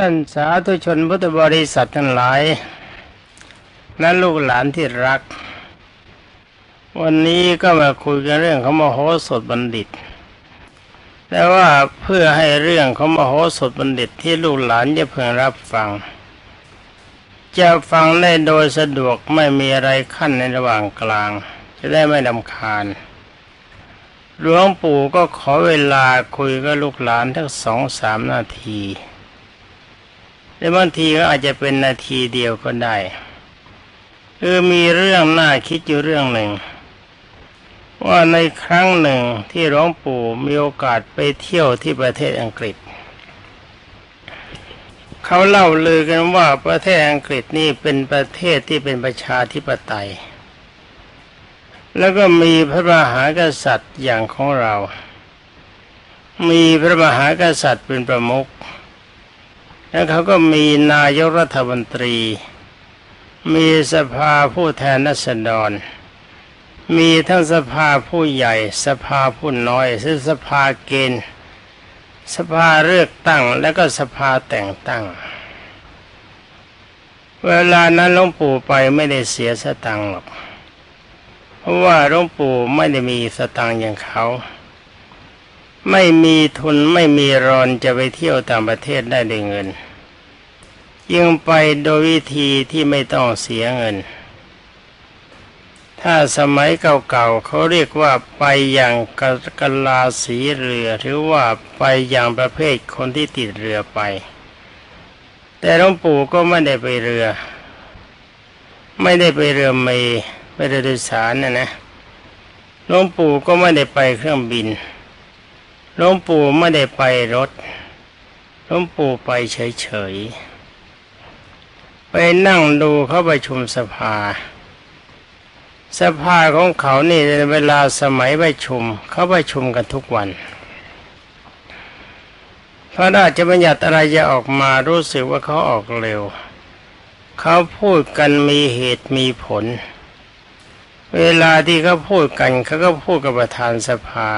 ท่านสาธุชนพุทธบริษัททั้งหลาย และลูกหลานที่รัก วันนี้ก็มาคุยกันเรื่องของมโหสถบัณฑิต แต่ว่าเพื่อให้เรื่องของมโหสถบัณฑิตที่ลูกหลานจะเพิ่งรับฟัง จะฟังได้โดยสะดวกไม่มีอะไรขั้นในระหว่างกลาง จะได้ไม่ดำคาญหลวงปู่ก็ขอเวลาคุยกับลูกหลานทั้งสองสามนาที หรือบางทีก็อาจจะเป็นนาทีเดียวก็ได้คือมีเรื่องน่าคิดอยู่เรื่องหนึ่ง ว่าในครั้งหนึ่งที่หลวงปู่มีโอกาสไปเที่ยวที่ประเทศอังกฤษ เขาเล่าลือกันว่าประเทศอังกฤษนี่เป็นประเทศที่เป็นประชาธิปไตย แล้วก็มีพระมหากษัตริย์อย่างของเรา มีพระมหากษัตริย์เป็นประมุข แล้วเขาก็มีนายกรัฐมนตรี มีสภาผู้แทนนัษฎร มีทั้งสภาผู้ใหญ่ สภาผู้น้อยซึ่งสภาเกณฑ์ สภาเลือกตั้ง แล้วก็สภาแต่งตั้ง เวลานั้นหลวงปู่ไปไม่ได้เสียสตังค์หรอก เพราะว่าหลวงปู่ไม่ได้มีสตังค์อย่างเขา ไม่มีทุนไม่มีรอนจะไปเที่ยวต่างประเทศได้ด้วยเงินยังไปโดยวิธีที่ไม่ต้องเสียเงิน ถ้าสมัยเก่าๆเขาเรียกว่าไปอย่างกะกะลาสีเรือหรือว่าไปอย่างประเภทคนที่ติดเรือไป แต่หลวงปู่ก็ไม่ได้ไปเรือ ไม่ได้ไปเรือเมย์ไปเรือโดยสารนะนะหลวงปู่ก็ไม่ได้ไปเครื่องบิน หลวงปู่ไม่ได้ไปรถหลวงปู่ไปเฉยๆ ไปนั่งดูเขาประชุมสภา สภาของเขานี่ในเวลาสมัยประชุม เขาประชุมกันทุกวัน พระราชบัญญัติอะไรจะออกมารู้สึกว่าเขาออกเร็ว เขาพูดกันมีเหตุมีผล เวลาที่เขาพูดกันเขาก็พูดกับประธานสภา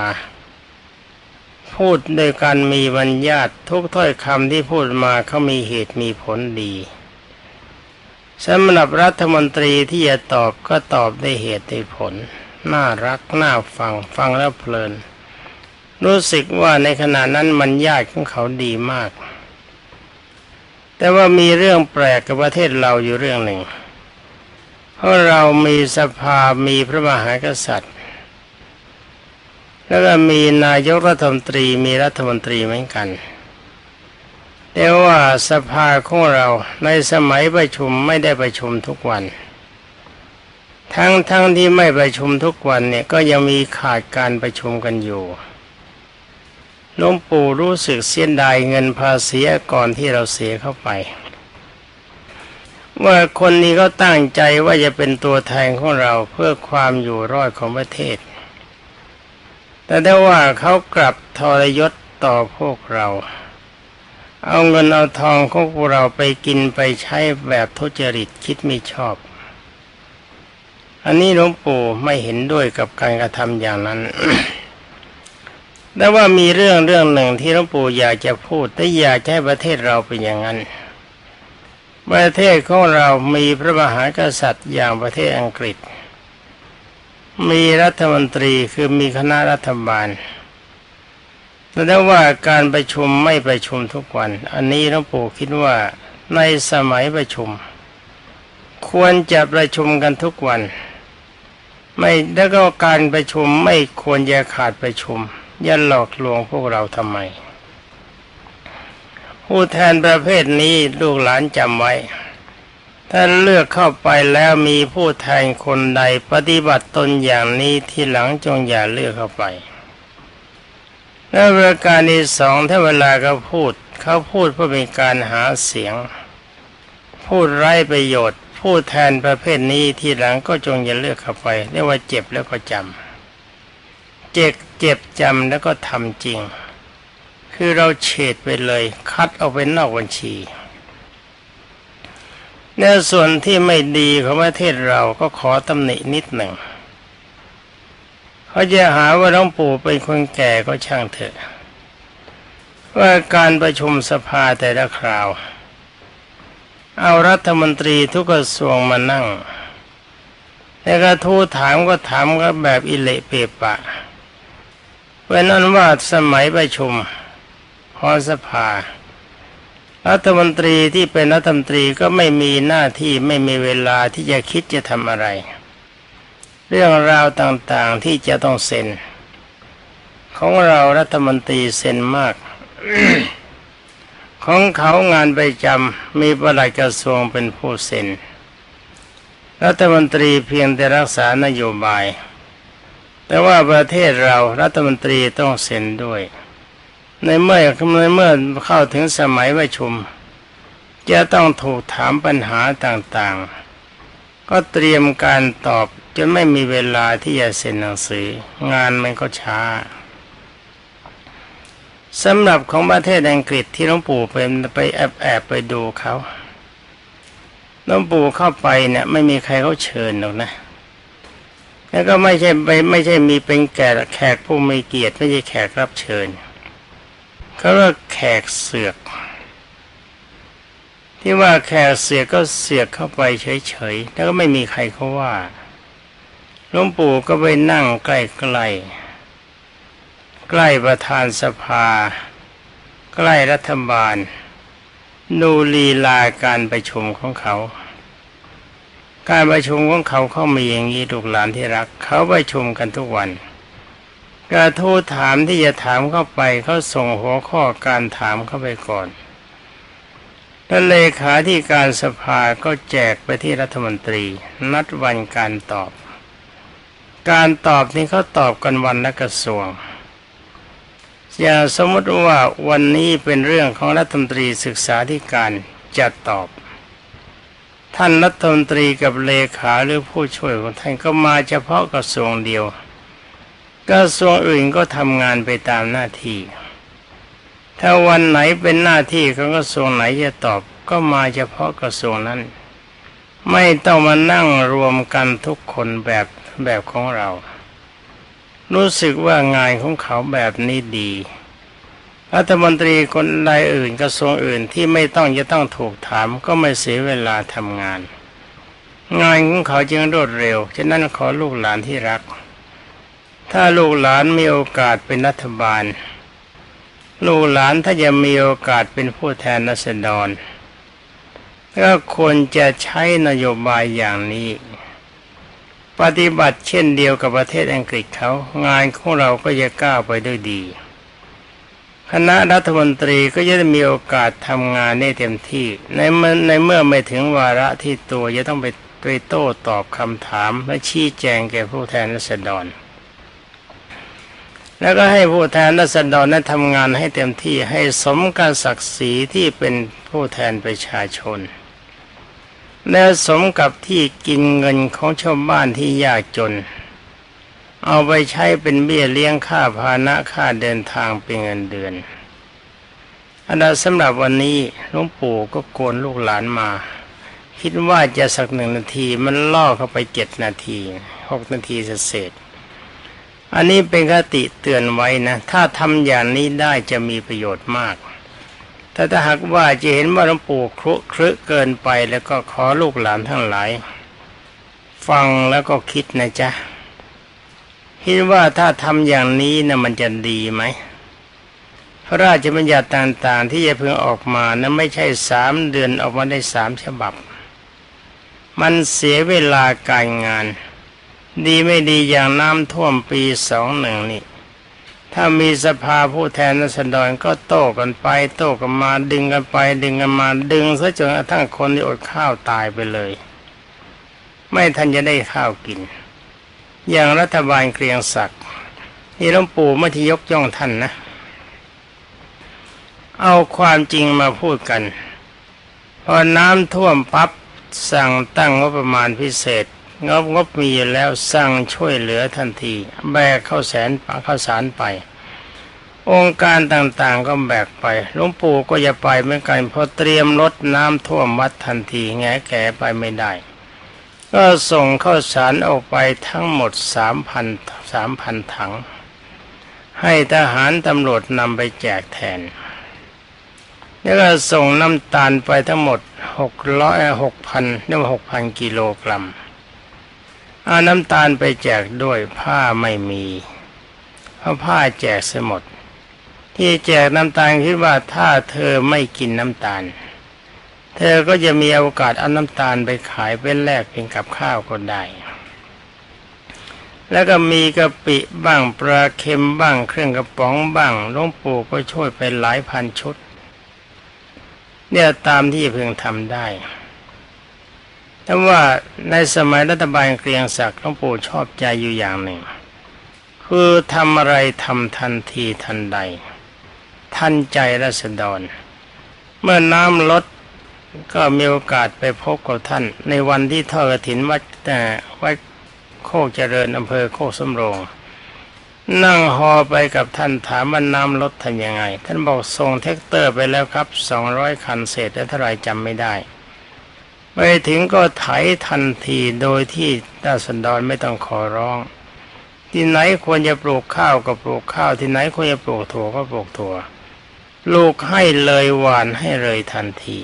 พูดโดยการมีบัญญัติทุกถ้อยคำที่พูดมาเขามีเหตุมีผลดีสำหรับรัฐมนตรีที่จะตอบก็ตอบได้เหตุได้ผล น่ารักน่าฟังฟังแล้วเพลิน รู้สึกว่าในขณะนั้นมันญาติของเขาดีมาก แต่ว่ามีเรื่องแปลกกับประเทศเราอยู่เรื่องหนึ่ง เพราะเรามีสภามีพระมหากษัตริย์ แล้วก็มีนายกรัฐมนตรีมีรัฐมนตรีเหมือนกัน แต่ว่าสภาของเราในสมัยประชุมไม่ได้ประชุมทุกวัน ทั้งทั้งที่ไม่ประชุมทุกวันเนี่ยก็ยังมีขาดการประชุมกันอยู่หลวงปู่รู้สึกเสียดายเงินภาษีก่อนที่เราเสียเข้าไปว่าคนนี้ก็ตั้งใจว่าจะเป็นตัวแทนของเราเพื่อความอยู่รอดของประเทศ แต่ได้ว่าเขากลับทรยศต่อพวกเรา เอาเงินเอาทองของพวกเราไปกินไปใช้แบบทุจริตคิดไม่ชอบ อันนี้หลวงปู่ไม่เห็นด้วยกับการกระทำอย่างนั้นแต่ว่ามีเรื่องเรื่องหนึ่งที่หลวงปู่อยากจะพูดแต่อยากให้ประเทศเราเป็นอย่างนั้น ประเทศของเรามีพระมหากษัตริย์อย่างประเทศอังกฤษ มีรัฐมนตรีคือมีคณะรัฐบาลแต่ว่าการประชุมไม่ประชุมทุกวัน อันนี้หลวงปู่คิดว่าในสมัยประชุม ควรจะประชุมกันทุกวัน ไม่แล้วก็การประชุมไม่ควรจะขาดประชุมอย่าหลอกลวงพวกเราทำไม ผู้แทนประเภทนี้ลูกหลานจำไว้ ถ้าเลือกเข้าไปแล้วมีผู้แทนคนใดปฏิบัติตนอย่างนี้ที่หลังจงอย่าเลือกเข้าไปและประการที่สองถ้าเวลาเขาพูด เขาพูดเพื่อเป็นการหาเสียง พูดไร้ประโยชน์ผู้แทนประเภทนี้ที่หลังก็จงอย่าเลือกเข้าไปเรียกว่าเจ็บแล้วก็จำเจ็บเจ็บจำแล้วก็ทำจริง คือเราเฉดไปเลย คัดเอาไปนอกบัญชี ในส่วนที่ไม่ดีของประเทศเราก็ขอตำหนินิดหนึ่งเขาจะหาว่าหลวงปู่เป็นคนแก่ก็ช่างเถอะ ว่าการประชุมสภาแต่ละคราว เอารัฐมนตรีทุกกระทรวงมานั่งแล้วก็ทูถามก็ถามก็แบบอิเละเปปะเพราะนั้นว่าสมัยประชุมพอสภา รัฐมนตรีที่เป็นรัฐมนตรีก็ไม่มีหน้าที่ไม่มีเวลาที่จะคิดจะทำอะไร เรื่องราวต่างๆที่จะต้องเซ็น ของเรารัฐมนตรีเซ็นมาก ของเขางานประจำมีประหลัดกระทรวงเป็นผู้เซ็น รัฐมนตรีเพียงแต่รักษานโยบาย แต่ว่าประเทศเรารัฐมนตรีต้องเซ็นด้วย ในเมื่อในเมื่อเข้าถึงสมัยประชุม จะต้องถูกถามปัญหาต่างๆ ก็เตรียมการตอบจนไม่มีเวลาที่จะเซ็นหนังสือ งานมันก็ช้าสำหรับของประเทศอังกฤษที่หลวงปู่ไปไปแอบแอบไปดูเขาหลวงปู่เข้าไปเนี่ยไม่มีใครเขาเชิญหรอกนะ แล้วก็ไม่ใช่ไปไม่ใช่มีเป็นแก่แขกผู้มีเกียรติไม่ใช่แขกรับเชิญ เขาเรียกแขกเสือก ที่ว่าแขกเสือกก็เสือกเข้าไปเฉยๆแล้วก็ไม่มีใครเขาว่าหลวงปู่ก็ไปนั่งใกล้ๆใกล้ประธานสภา ใกล้รัฐบาล ดูลีลาการประชุมของเขา การประชุมของเขาเขามีอย่างนี้ลูกหลานที่รัก เขาประชุมกันทุกวัน กระทู้ถามที่จะถามเข้าไปเขาส่งหัวข้อการถามเข้าไปก่อนแล้วเลขาที่การสภาก็แจกไปที่รัฐมนตรี นัดวันการตอบ การตอบนี้เขาตอบกันวันละกระทรวงอย่าสมมติว่าวันนี้เป็นเรื่องของรัฐมนตรีศึกษาธิการจะตอบ ท่านรัฐมนตรีกับเลขาหรือผู้ช่วยของท่านก็มาเฉพาะกระทรวงเดียว กระทรวงอื่นก็ทำงานไปตามหน้าที่ ถ้าวันไหนเป็นหน้าที่ของกระทรวงไหนจะตอบก็มาเฉพาะกระทรวงนั้น ไม่ต้องมานั่งรวมกันทุกคนแบบแบบของเรา รู้สึกว่างานของเขาแบบนี้ดีรัฐมนตรีคนใดอื่นกระทรวงอื่นที่ไม่ต้องจะต้องถูกถามก็ไม่เสียเวลาทำงาน งานของเขาจึงรวดเร็ว ฉะนั้นขอลูกหลานที่รัก ถ้าลูกหลานมีโอกาสเป็นรัฐบาล ลูกหลานถ้าจะมีโอกาสเป็นผู้แทนรัษฎรก็ควรจะใช้นโยบายอย่างนี้ ปฏิบัติเช่นเดียวกับประเทศอังกฤษเขา งานของเราก็จะก้าวไปด้วยดี คณะรัฐมนตรีก็จะมีโอกาสทำงานได้เต็มที่ ในเมื่อในเมื่อไม่ถึงวาระที่ตัวจะต้องไปไปโต้ตอบคำถามและชี้แจงแก่ผู้แทนรัษฎร แล้วก็ให้ผู้แทนรัษฎรนั้นทำงานให้เต็มที่ให้สมกับศักดิ์ศรีที่เป็นผู้แทนประชาชน และสมกับที่กินเงินของชาวบ้านที่ยากจน เอาไปใช้เป็นเบี้ยเลี้ยงค่าพานะค่าเดินทางเป็นเงินเดือนอันนั้นสำหรับวันนี้หลวงปู่ก็โกนลูกหลานมา คิดว่าจะสักหนึ่งนาทีมันล่อเข้าไปเจ็ดนาทีหกนาทีเศษ อันนี้เป็นคติเตือนไว้นะ ถ้าทำอย่างนี้ได้จะมีประโยชน์มากแต่ถ้าหากว่าจะเห็นว่าหลวงปู่ครุครึเกินไปแล้วก็ขอลูกหลานทั้งหลาย ฟังแล้วก็คิดนะจ๊ะคิดว่าถ้าทำอย่างนี้นะมันจะดีไหมพระราชบัญญัติต่างๆ ที่จะเพิ่งออกมานะไม่ใช่สามเดือนออกมาได้สามฉบับ มันเสียเวลาการงาน ดีไม่ดีอย่างน้ำท่วมปีสองหนึ่งนี่ ถ้ามีสภาผู้แทนนัสดรก็โต้กันไป โต้กันมาดึงกันไป ดึงกันมาดึงซะจนกระทั่งคนที่อดข้าวตายไปเลย ไม่ทันจะได้ข้าวกิน อย่างรัฐบาลเกรียงศักดิ์ที่หลวงปู่ไม่ที่ยกย่องท่านนะ เอาความจริงมาพูดกัน พอน้ำท่วมปับ๊บสั่งตั้งงบประมาณพิเศษ งบงบมีแล้วสั่งช่วยเหลือทันที แบกเข้าแสนเข้าสารไป องค์การต่างๆก็แบกไปหลวงปู่ก็จะไปเหมือนกันพอเตรียมรถน้ำท่วมวัดทันทีแงแก่ไปไม่ได้ ก็ส่งเข้าสารออกไปทั้งหมดสามพันสามพันถัง ให้ทหารตำรวจนำไปแจกแทนแล้วก็ส่งน้ำตาลไปทั้งหมดหกร้อยหกพันเรียกว่าหกพันกิโลกรัม เอาน้ำตาลไปแจกด้วยผ้าไม่มีเพราะผ้าแจกเสหมด ที่แจกน้ำตาลคิดว่าถ้าเธอไม่กินน้ำตาล เธอก็จะมีโอกาสเอาน้ำตาลไปขายเป็นแลกเป็นกับข้าวก็ได้แล้วก็มีกะปิบ้างปลาเค็มบ้าง เครื่องกระป๋องบ้างหลวงปู่ก็ช่วยไปหลายพันชุด เนี่ยตามที่เพึงทำได้ แต่ว่าในสมัยรัฐบาลเกรียงศักดิ์หลวงปู่ชอบใจอยู่อย่างหนึ่ง คือทำอะไรทำทันทีทันใด ทันใจรัษฎรเมื่อน้ำลดก็มีโอกาสไปพบกับท่าน ในวันที่ทอดกฐินวัดแต่วัดโคกเจริญอำเภอโคกสำโรง นั่งฮอไปกับท่านถามว่าน้ำลดทำยังไง ท่านบอกส่งแท็กเตอร์ไปแล้วครับสองร้อยคันเศษและเท่าไรจำไม่ได้ ไปถึงก็ไถทันทีโดยที่ราษฎรไม่ต้องขอร้อง ที่ไหนควรจะปลูกข้าวก็ปลูกข้าว ที่ไหนควรจะปลูกถั่วก็ปลูกถั่วปลูกให้เลยหวานให้เลยทันที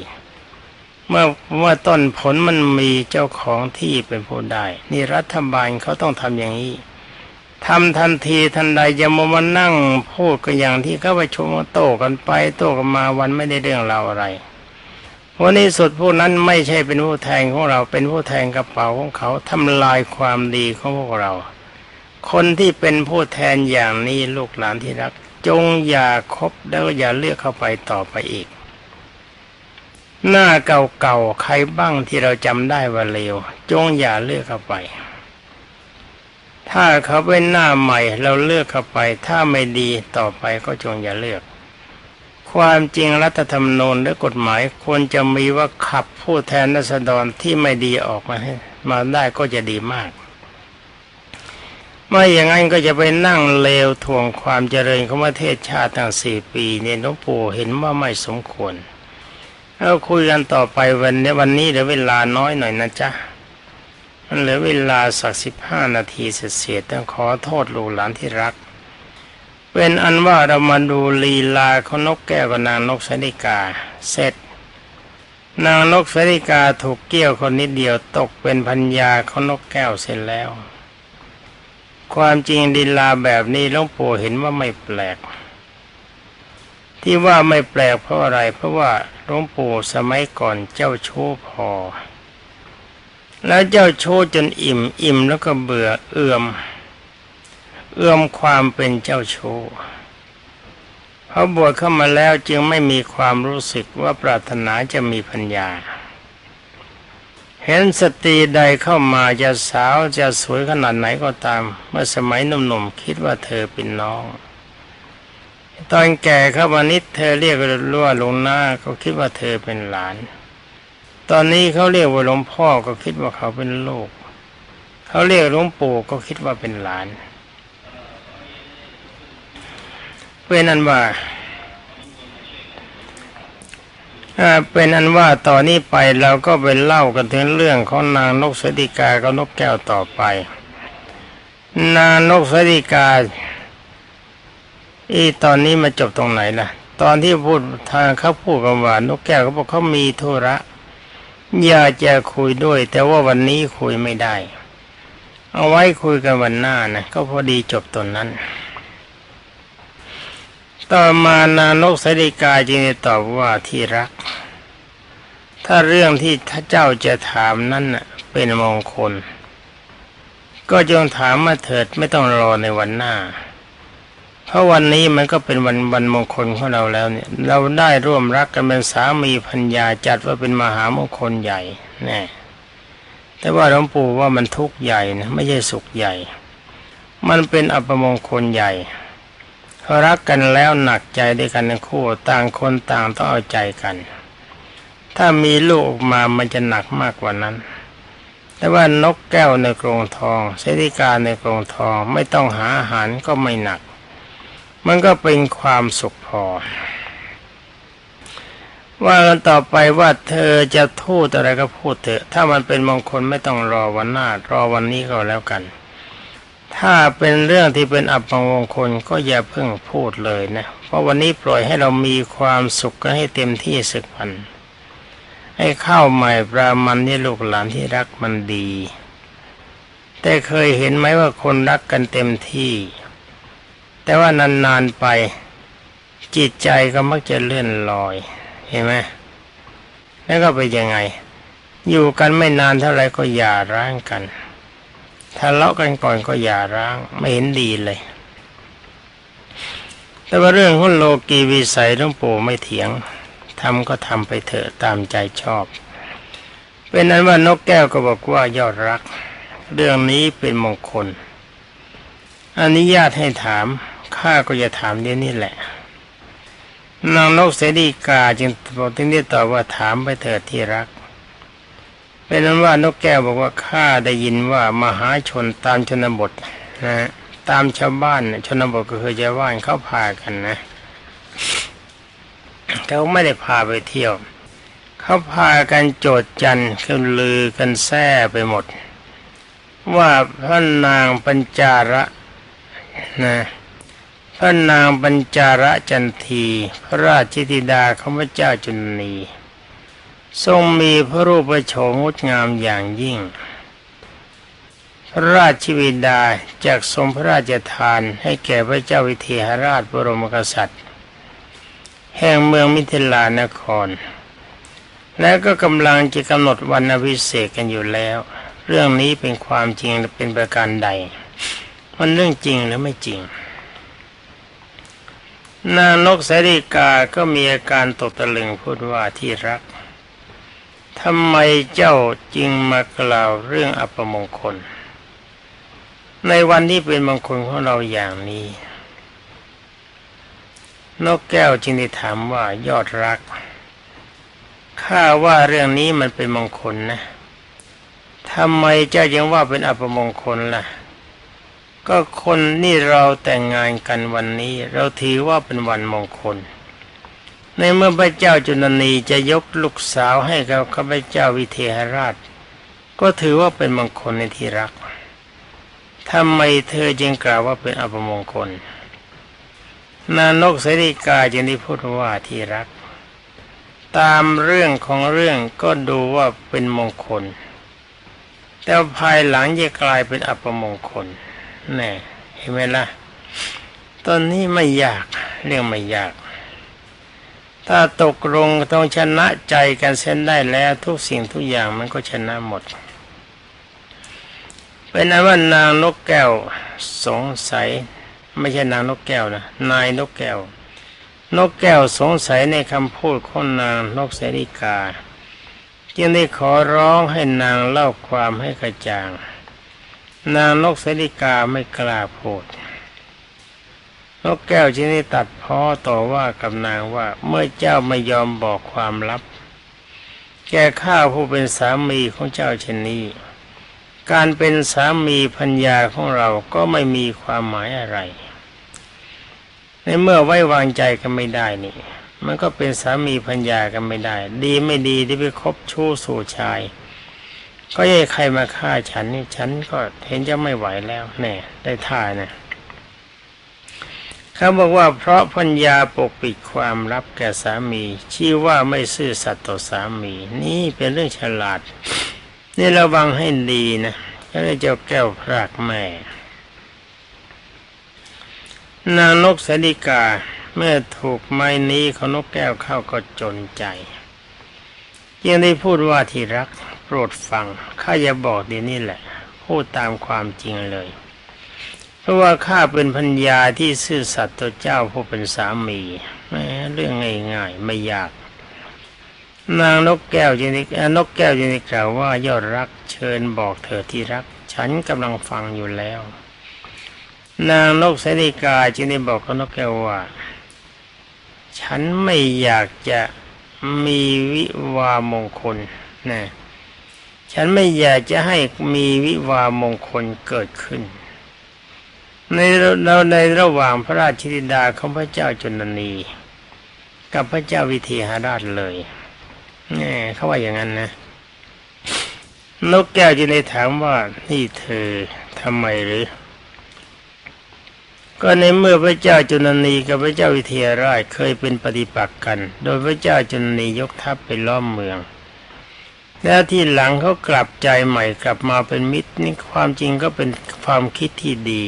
เมื่อเมื่อต้นผลมันมีเจ้าของที่เป็นผู้ได้นี่รัฐบาลเขาต้องทำอย่างนี้ทำทันทีทันใดอย่ามามานั่งพูดกันอย่างที่เขาไปชมโต้กันไปโต้กันมาวันไม่ได้เรื่องราวอะไร วันนี้สุดผู้นั้นไม่ใช่เป็นผู้แทนของเรา เป็นผู้แทนกระเป๋าของเขาทำลายความดีของพวกเรา คนที่เป็นผู้แทนอย่างนี้ลูกหลานที่รัก จงอย่าคบแล้วก็อย่าเลือกเข้าไปต่อไปอีก หน้าเก่าๆใครบ้างที่เราจำได้ว่าเลวจงอย่าเลือกเข้าไป ถ้าเขาเป็นหน้าใหม่เราเลือกเข้าไป ถ้าไม่ดีต่อไปก็จงอย่าเลือก ความจริงรัฐธรรมนูญและกฎหมายควรจะมีว่าขับผู้แทนรัษฎรที่ไม่ดีออกมาให้มาได้ก็จะดีมาก ไม่อย่างนั้นก็จะไปนั่งเลวทวงความเจริญของประเทศชาติตั้งสี่ปีเนี่ยหลวงปู่เห็นว่าไม่สมควรเราคุยกันต่อไปวันนี้วันนี้เหลือเวลาน้อยหน่อยนะจ๊ะมันเหลือเวลาสักสิบห้านาทีเศษๆต้องขอโทษลูกหลานที่รัก เป็นอันว่าเรามาดูลีลาของนกแก้วกับนางนกสนิกา เสร็จ นางนกสนิกาถูกเกี่ยวคนนิดเดียวตกเป็นพัญญาของนกแก้วเสร็จแล้ว ความจริงลีลาแบบนี้หลวงปู่เห็นว่าไม่แปลก ที่ว่าไม่แปลกเพราะอะไร เพราะว่าหลวงปู่สมัยก่อนเจ้าชู้พอ แล้วเจ้าชู้จนอิ่มอิ่มแล้วก็เบื่อเอื่อม เอื้อมความเป็นเจ้าชู้พอบวชเข้ามาแล้วจึงไม่มีความรู้สึกว่าปรารถนาจะมีปัญญา เห็นสตรีใดเข้ามาจะสาวจะสวยขนาดไหนก็ตาม เมื่อสมัยหนุ่มๆคิดว่าเธอเป็นน้อง ตอนแก่เข้ามานิดเธอเรียกว่าหลวงหน้าก็คิดว่าเธอเป็นหลาน ตอนนี้เขาเรียกว่าหลวงพ่อก็คิดว่าเขาเป็นลูกเขาเรียกหลวงปู่ก็คิดว่าเป็นหลาน เป็นอันว่าอ่าเป็นอันว่าต่อนนี้ไปเราก็ไปเล่ากันถึงเรื่องของนางนกสดิกากับนกแก้วต่อไป นางนกสดิกา อีตอนนี้มาจบตรงไหนล่ะ ตอนที่พูดทางเขาพูดกันว่านกแก้วเขาบอกเขามีธุระอยากจะคุยด้วย แต่ว่าวันนี้คุยไม่ได้ เอาไว้คุยกันวันหน้านะก็พอดีจบตอนนั้น ต่อมานานกสดิกาจึงตอบว่าที่รัก ถ้าเรื่องที่ถ้าเจ้าจะถามนั้นเป็นมงคล ก็จงถามมาเถิดไม่ต้องรอในวันหน้า เพราะวันนี้มันก็เป็นวันวันมงคลของเราแล้วเนี่ย เราได้ร่วมรักกันเป็นสามีพัญญาจัดว่าเป็นมหามงคลใหญ่แน่แต่ว่าหลวงปู่ว่ามันทุกข์ใหญ่นะไม่ใช่สุขใหญ่ มันเป็นอัปมงคลใหญ่ รักกันแล้วหนักใจด้วยกันทั้งคู่ต่างคนต่างต้องเอาใจกัน ถ้ามีลูกออกมามันจะหนักมากกว่านั้น แต่ว่านกแก้วในกรงทองเสดิกาในกรงทองไม่ต้องหาอาหารก็ไม่หนัก มันก็เป็นความสุขพอ ว่ากันต่อไปว่าเธอจะทูดอะไรก็พูดเถอะ ถ้ามันเป็นมงคลไม่ต้องรอวันหน้ารอวันนี้ก็แล้วกัน ถ้าเป็นเรื่องที่เป็นอัปมงคลก็อย่าเพิ่งพูดเลยนะ เพราะวันนี้ปล่อยให้เรามีความสุขกันให้เต็มที่สักวันให้ข้าวใหม่ปลามันนี่ลูกหลานที่รักมันดี แต่เคยเห็นไหมว่าคนรักกันเต็มที่ แต่ว่านานๆไป จิตใจก็มักจะเลื่อนลอย เห็นไหมแล้วก็เป็นยังไง อยู่กันไม่นานเท่าไหรก็หย่าร้างกัน ทะเลาะกันก่อนก็หย่าร้าง ไม่เห็นดีเลย แต่ว่าเรื่องของโลกีวิสัยหลวงปู่ไม่เถียงทำก็ทำไปเถอะตามใจชอบ เป็นนั้นว่านกแก้วก็บอกว่ายอดรัก เรื่องนี้เป็นมงคลอันุญาติให้ถามข้าก็จะถามเดี๋ยวนี้แหละ นางนกเสดีกาจึงบอกที่นี่ตอบว่าถามไปเถิดที่รัก เป็นนั้นว่านกแก้วบอกว่าข้าได้ยินว่ามหาชนตามชนบทนะตามชาวบ้านน่ะชนบทก็คือชาวบ้านเขาพากันนะเขาไม่ได้พาไปเที่ยว เขาพากันโจดจันคือลือกันแซ่ไปหมด ว่าพระนางปัญจาระนะพระนางปัญจาระจันที พระราชธิดาของพระเจ้าจุนี ทรงมีพระรูปโฉมงดงามอย่างยิ่ง พระราชวิดาจากทรงพระราชทานให้แก่พระเจ้าวิเทหราชบรมกษัตริย์ แห่งเมืองมิถิลานคร และก็กำลังจะกำหนดวันอภิเศษกกันอยู่แล้ว เรื่องนี้เป็นความจริงหรือเป็นประการใด มันเรื่องจริงหรือไม่จริงนางนกสาริกาก็มีอาการตกตะลึงพูดว่าที่รัก ทำไมเจ้าจึงมากล่าวเรื่องอัปมงคล ในวันที่เป็นมงคลของเราอย่างนี้ นกแก้วจึงได้ถามว่ายอดรักข้าว่าเรื่องนี้มันเป็นมงคลนะทำไมเจ้ายังว่าเป็นอัปมงคลล่ะ ก็คนนี่เราแต่งงานกันวันนี้ เราถือว่าเป็นวันมงคล ในเมื่อพระเจ้าจุลนีจะยกลูกสาวให้กับข้าพเจ้าวิเทหราช ก็ถือว่าเป็นมงคลในที่รักทำไมเธอจึงกล่าวว่าเป็นอัปมงคล นานกเสริกาจึงได้พูดว่าที่รัก ตามเรื่องของเรื่องก็ดูว่าเป็นมงคล แต่ภายหลังจะกลายเป็นอัปมงคลแน่เห็นไหมล่ะ ตอนนี้ไม่ยากเรื่องไม่ยาก ถ้าตกลงต้องชนะใจกันเส้นได้แล้วทุกสิ่งทุกอย่างมันก็ชนะหมด เป็นนั้นว่านางนกแก้วสงสัย ไม่ใช่นางนกแก้วนะนายนกแก้ว นกแก้วสงสัยในคำพูดของนางนกเสริกา จึงได้ขอร้องให้นางเล่าความให้กระจ่าง นางนกเสริกาไม่กล้าพูด นกแก้วจึงได้ตัดพ้อต่อว่ากับนางว่าเมื่อเจ้าไม่ยอมบอกความลับ แก่ข้าผู้เป็นสามีของเจ้าเช่นนี้ การเป็นสามีพัญญาของเราก็ไม่มีความหมายอะไร ในเมื่อไว้วางใจกันไม่ได้นี่มันก็เป็นสามีพัญญากันไม่ได้ ดีไม่ดีที่ไปคบชู้สู่ชาย ก็ยัยใครมาฆ่าฉันนี่ฉันก็เห็นจะไม่ไหวแล้วแน่ได้ท่านะ เขาบอกว่าเพราะพัญญาปกปิดความลับแก่สามี ชื่อว่าไม่ซื่อสัตย์ต่อสามี นี่เป็นเรื่องฉลาด นี่ระวังให้ดีนะก็เลยเจ้าแก้วพรากแม่ นางนกสดิกาเมื่อถูกไม้นี้ของนกแก้วเข้าก็จนใจยังได้พูดว่าที่รักโปรดฟังข้าจะบอกดีนี่แหละ พูดตามความจริงเลย เพราะว่าข้าเป็นพัญญาที่ซื่อสัตย์ต่อเจ้าผู้เป็นสามีแหมเรื่องง่ายๆไม่ยาก นางนกแก้วจึงได้เอ่อนกแก้วจึงได้กล่าวว่ายอดรักเชิญบอกเธอที่รัก ฉันกำลังฟังอยู่แล้ว นางนกเสนิกาจึงได้บอกกับนกแก้วว่า ฉันไม่อยากจะมีวิวามงคลนะฉันไม่อยากจะให้มีวิวามงคลเกิดขึ้น ในเราในระหว่างพระราชธิดาของพระเจ้าจุลนี กับพระเจ้าวิเทหราชเลยแน่เขาว่าอย่างนั้นนะ นกแก้วจึงได้ถามว่านี่เธอทำไมหรือ ก็ในเมื่อพระเจ้าจุลนีกับพระเจ้าวิเทหราชเคยเป็นปฏิปักษ์กัน โดยพระเจ้าจุลนียกทัพไปล้อมเมืองแล้วที่หลังเขากลับใจใหม่กลับมาเป็นมิตรนี่ความจริงก็เป็นความคิดที่ดี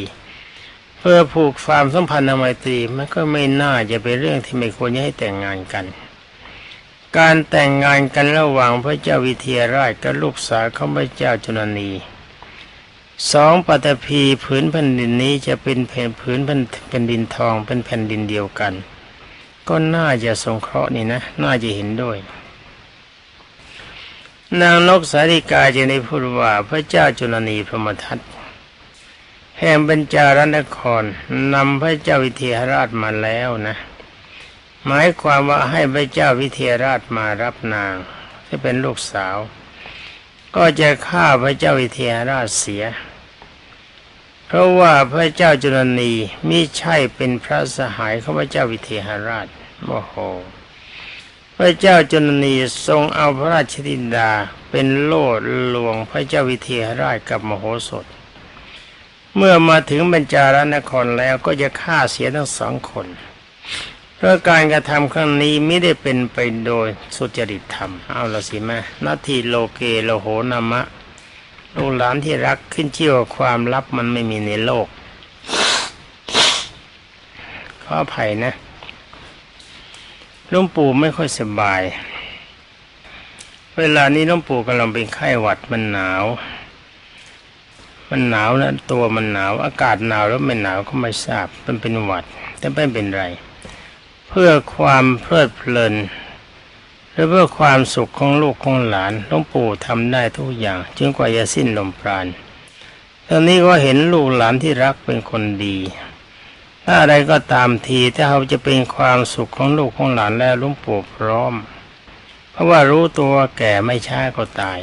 พื่อผูกความสัมพันธ์ไมตรีมันก็ไม่น่าจะเป็นเรื่องที่ไม่ควรจะให้แต่งงานกัน การแต่งงานกันระหว่างพระเจ้าวิเทหราชกับลูกสาวของพระเจ้าจุลนีสองปฐพีผืนแผ่นดินนี้จะเป็นแผ่นผืนแผ่นแผ่นดินทองเป็นแผ่นดินเดียวกัน ก็น่าจะสงเคราะห์นี่นะ น่าจะเห็นด้วย นางนกสาริกาจะได้พูดว่าพระเจ้าจุลนีพรหมทัต แห่งบรรจารนครนำพระเจ้าวิเทหราชมาแล้วนะ หมายความว่าให้พระเจ้าวิเทหราชมารับนางที่เป็นลูกสาว ก็จะฆ่าพระเจ้าวิเทหราชเสีย เพราะว่าพระเจ้าจุลนีมิใช่เป็นพระสหายของพระเจ้าวิเทหราชโอ้โห พระเจ้าจุลนีทรงเอาพระราชธิดาเป็นโล่หลวงพระเจ้าวิเทหราชกับมโหสถ เมื่อมาถึงบรรจารนครแล้วก็จะฆ่าเสียทั้งสองคนเพราะการกระทำครั้งนี้ไม่ได้เป็นไปโดยสุจริตธรรม เอาละสิแม่นาทีโลเกโลโหนามะลูกหลานที่รักขึ้นเชื่อว่าความลับมันไม่มีในโลก ขออภัยนะลุงปู่ไม่ค่อยสบาย เวลานี้ลุงปู่กำลังเป็นไข้หวัดมันหนาว มันหนาวนะตัวมันหนาว อากาศหนาวแล้วไม่หนาวก็ไม่ทราบมันเป็นหวัด แต่ไม่เป็นไร เพื่อความเพลิดเพลินหรือเพื่อความสุขของลูกของหลานหลวงปู่ทำได้ทุกอย่างจนกว่าจะสิ้นลมปราณตอนนี้ก็เห็นลูกหลานที่รักเป็นคนดีถ้าอะไรก็ตามทีถ้าเขาจะเป็นความสุขของลูกของหลานแล้วลวงปู่พร้อม เพราะว่ารู้ตัวแก่ไม่ช้าก็ตาย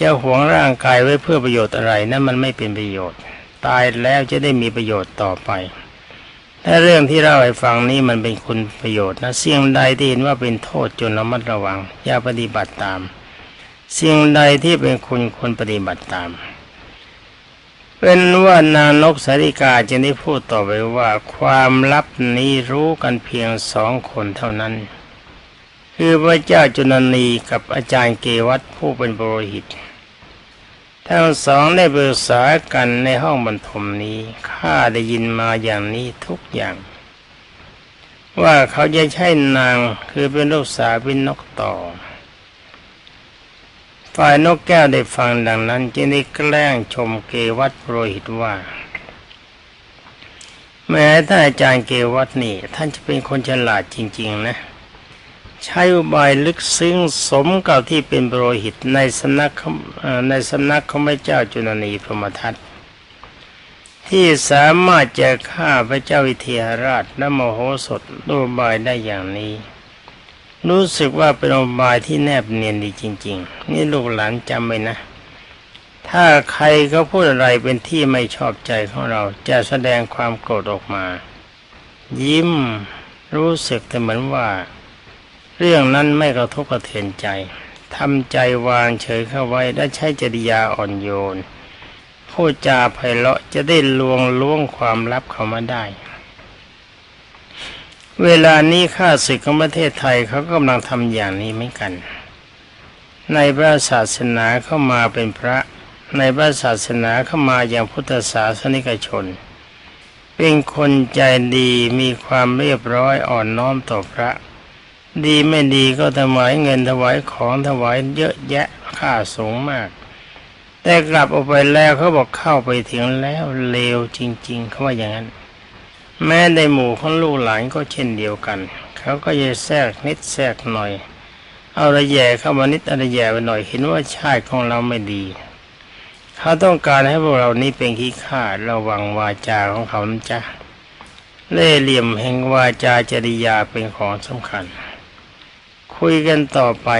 จะหวงร่างกายไว้เพื่อประโยชน์อะไรนั่นมันไม่เป็นประโยชน์ ตายแล้วจะได้มีประโยชน์ต่อไปถ้าเรื่องที่เล่าให้ฟังนี้มันเป็นคุณประโยชน์นะเสิ่งใดที่เห็นว่าเป็นโทษจนระมัดระวัง อย่าปฏิบัติตาม เสิ่งใดที่เป็นคุณควรปฏิบัติตาม เป็นว่านางนกสาริกาจะได้พูดต่อไปว่า ความลับนี้รู้กันเพียงสองคนเท่านั้น คือพระเจ้าจุลนีกับอาจารย์เกวัตผู้เป็นบรหิต ทั้งสองได้ปรึกษากันในห้องบรรทมนี้ ข้าได้ยินมาอย่างนี้ทุกอย่าง ว่าเขาจะใช่นางคือเป็นลูกสาวเป็นนกต่อ ฝ่ายนกแก้วได้ฟังดังนั้น จึงได้แกล้งชมเกวัตโปรหิตว่า แม้ท่านอาจารย์เกวัตนี่ ท่านจะเป็นคนฉลาดจริง ๆ นะ ใช้อุบายลึกซึ้งสมกับที่เป็นโปรหิตในสำนักในสำนักของพระเจ้าจุลนีพรหมทัตที่สามารถจะฆ่าพระเจ้าวิเทหราชและมโหสถด้วยบายได้อย่างนี้ รู้สึกว่าเป็นอุบายที่แนบเนียนดีจริง ๆ นี่ลูกหลานจำไว้นะ ถ้าใครเขาพูดอะไรเป็นที่ไม่ชอบใจของเราจะแสดงความโกรธออกมา ยิ้มรู้สึกแต่เหมือนว่า เรื่องนั้นไม่กระทบกระเทือนใจทำใจวางเฉยเข้าไว้และใช้จริยาอ่อนโยนพูดจาไพเราะจะได้ลวงล้วงความลับเขามาได้ เวลานี้ข้าศึกของประเทศไทยเขากำลังทำอย่างนี้เหมือนกัน ในพระศาสนาเข้ามาเป็นพระในพระศาสนาเข้ามาอย่างพุทธศาสนิกชน เป็นคนใจดีมีความเรียบร้อยอ่อนน้อมต่อพระ ดีไม่ดีก็ถวายเงินถวายของถวายเยอะแยะค่าสูงมาก แต่กลับออกไปแล้วเขาบอกเข้าไปถึงแล้วเลวจริง ๆ เขาว่าอย่างนั้น แม้ในหมู่ของลูกหลานก็เช่นเดียวกัน เขาก็จะแทรกนิดแทรกหน่อย เอาระแย่เข้ามานิดเอาระแย่ไปหน่อยเห็นว่าชาติของเราไม่ดี เขาต้องการให้พวกเรานี้เป็นขี้ข้าระวังวาจาของเขานจ๊ะเล่เหลี่ยมแห่งวาจาจริยาเป็นของสำคัญ คุยกันต่อไป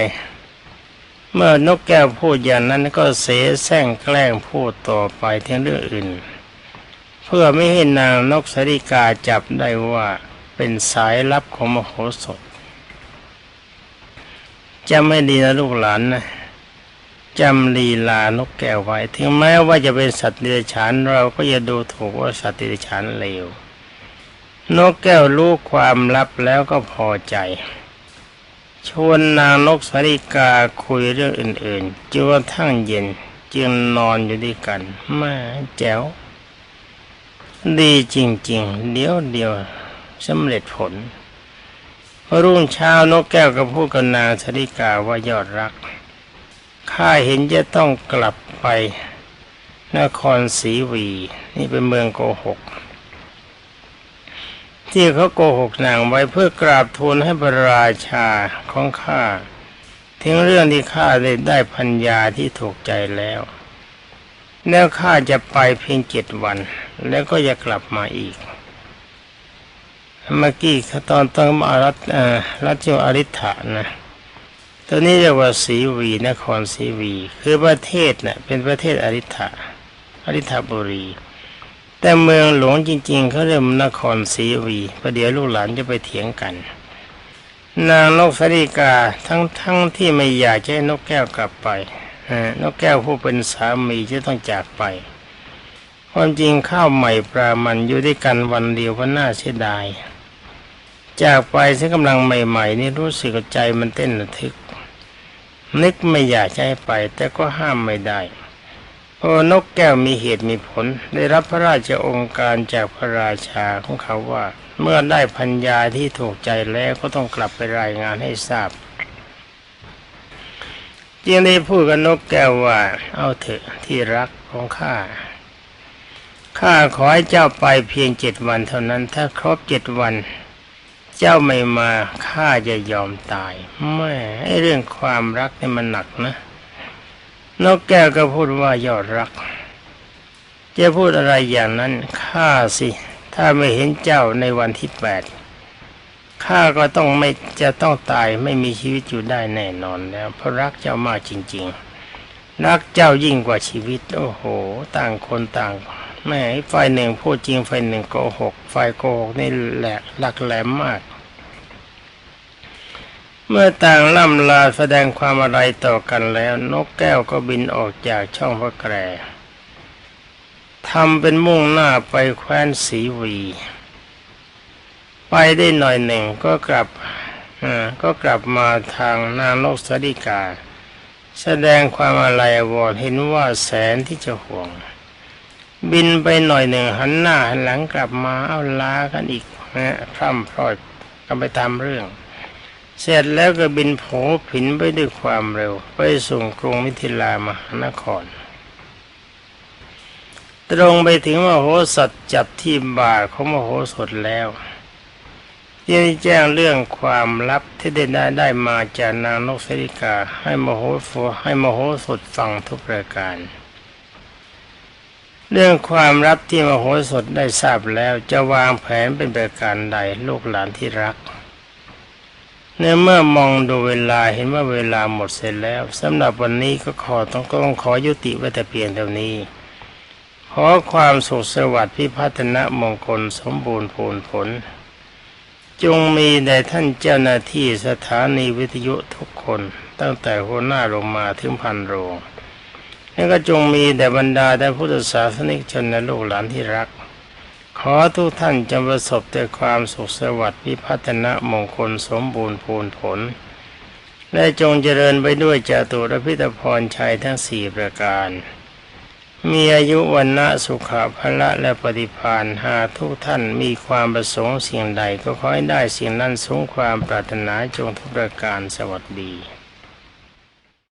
เมื่อนกแก้วพูดอย่างนั้นก็เสแสร้งแกล้งพูดต่อไปถึงเรื่องอื่น เพื่อไม่ให้นางนกสริกาจับได้ว่าเป็นสายลับของมโหสถจะไม่ดีนะลูกหลานนะจำลีลานกแก้วไว้ ถึงแม้ว่าจะเป็นสัตว์เดรัจฉานเราก็อย่าดูถูกว่าสัตว์เดรัจฉานเลวนกแก้วรู้ความลับแล้วก็พอใจ ชวนนางนกสาริกาคุยเรื่องอื่นๆจนกระทั่งเย็นจึงนอนอยู่ด้วยกันแม่แจ๋ว ดีจริงๆ เดี๋ยวเดียวสำเร็จผลพอรุ่งเช้านกแก้วก็พูดกับนางสาริกาว่ายอดรัก ข้าเห็นจะต้องกลับไปนครศรีวี นี่เป็นเมืองโกหก ที่เขาโกหกนางไว้เพื่อกราบทูลให้พระราชาของข้าถึงเรื่องที่ข้าได้ได้พัญญาที่ถูกใจแล้ว แล้วข้าจะไปเพียงเจ็ดวัน แล้วก็จะกลับมาอีก เมื่อกี้ตอนต้องมารัฐเอ่อรัชอริ t ะนะตัวนี้เรียกว่าศรีวีนครศรีวี คือประเทศนะ่ะเป็นประเทศอริ t ะอริ t บุรี แต่เมืองหลวงจริง ๆเขาเรียกนครศรีวีประเดี๋ยวลูกหลานจะไปเถียงกัน นางนกสริกาทั้งทั้งที่ไม่อยากจะให้นกแก้วกลับไปนกแก้วผู้เป็นสามีจะต้องจากไป ความจริงข้าวใหม่ปลามันอยู่ด้วยกันวันเดียวก็น่าเสียดาย จากไปซึ่งกำลังใหม่ ๆ นี่รู้สึกใจมันเต้นระทึก นึกไม่อยากจะให้ไป แต่ก็ห้ามไม่ได้ พราะนกแก้วมีเหตุมีผล ได้รับพระราชองค์การจากพระราชาของเขาว่า เมื่อได้พัญญาที่ถูกใจแล้วก็ต้องกลับไปรายงานให้ทราบจึงได้พูดกับนกแก้วว่า เอาเถอะที่รักของข้าข้าขอให้เจ้าไปเพียงเจ็ดวันเท่านั้น ถ้าครบเจ็ดวัน เจ้าไม่มาข้าจะยอมตายแม่ไอเรื่องความรักนี่มันหนักนะ นกแก้วก็พูดว่ายอดรัก จะพูดอะไรอย่างนั้นข้าสิ ถ้าไม่เห็นเจ้าในวันที่แปดข้าก็ต้องไม่จะต้องตายไม่มีชีวิตอยู่ได้แน่นอนแล้วเพราะรักเจ้ามากจริง ๆ รักเจ้ายิ่งกว่าชีวิต โอ้โห ต่างคนต่างแม่ฝ่ายหนึ่งพูดจริงฝ่ายหนึ่งโกหกฝ่ายโกหกนี่แหลกหลักแหลมมาก เมื่อต่างล่ำลาแสดงความอะไรต่อกันแล้วนกแก้วก็บินออกจากช่องพระแกรทำเป็นมุ่งหน้าไปแคว้นสีวี ไปได้หน่อยหนึ่งก็กลับอ่าก็กลับมาทางนางนกสดิกา แสดงความอะไรวรณ์เห็นว่าแสนที่จะห่วง บินไปหน่อยหนึ่งหันหน้าหันหลังกลับมาเอาลากันอีกนะพร่ำพรอยกันไปตามเรื่อง เสร็จแล้วก็บินโผผินไปด้วยความเร็ว ไปส่งกรุงมิถิลามหานคร ตรงไปถึงมโหสถจับที่บ่าของมโหสถแล้วที่ได้แจ้งเรื่องความลับที่ได้ได้ได้มาจากนางนกสริกาให้มโหสถให้มโหสถฟังทุกประการ เรื่องความลับที่มโหสถได้ทราบแล้วจะวางแผนเป็นประการใดลูกหลานที่รัก ในเมื่อมองดูเวลาเห็นว่าเวลาหมดเสร็จแล้วสำหรับวันนี้ก็ขอต้องก็ต้องขอยุติไว้แต่เพียงเท่านี้ ขอความสุขสวัสดิ์พิพัฒนะมงคลสมบูรณ์ผลผล จงมีแด่ท่านเจ้าหน้าที่สถานีวิทยุทุกคนตั้งแต่หัวหน้าลงมาถึงพันโรงแล้ก็จงมีแด่บรรดาแต่พุทธศาสนิกชนและลูกหลานที่รัก ขอทุกท่านจงประสบแต่ความสุขสวัสดิ์พิพัฒนมงคลสมบูรณ์พูนผล และจงเจริญไปด้วยจตุรพิธพรชัยทั้งสี่ประการ มีอายุวันนะสุขภละและปฏิพานหาทุกท่านมีความประสงค์สิ่งใดก็ขอให้ได้สิ่งนั้นสงความปรารถนาจงทุกประการสวัสดี